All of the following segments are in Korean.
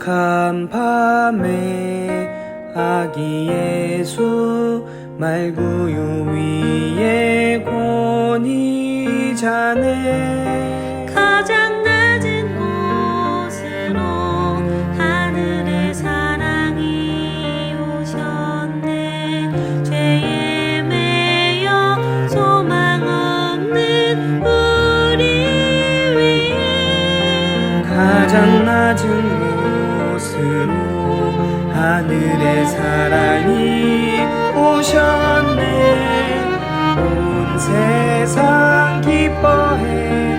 거룩한 밤에 아기 예수 말구유 위에 곤히 자네. 가장 낮은 곳으로 하늘의 사랑이 오셨네. 죄에 매여 소망 없는 우리 위에. 가장 낮은 하늘의 사랑이 오셨네. 온 세상 기뻐해.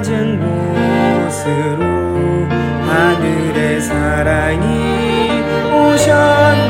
낮은 곳으로 하늘의 사랑이 오셨네.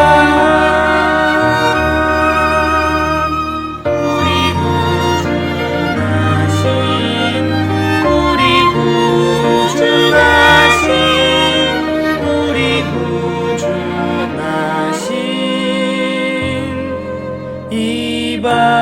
ba.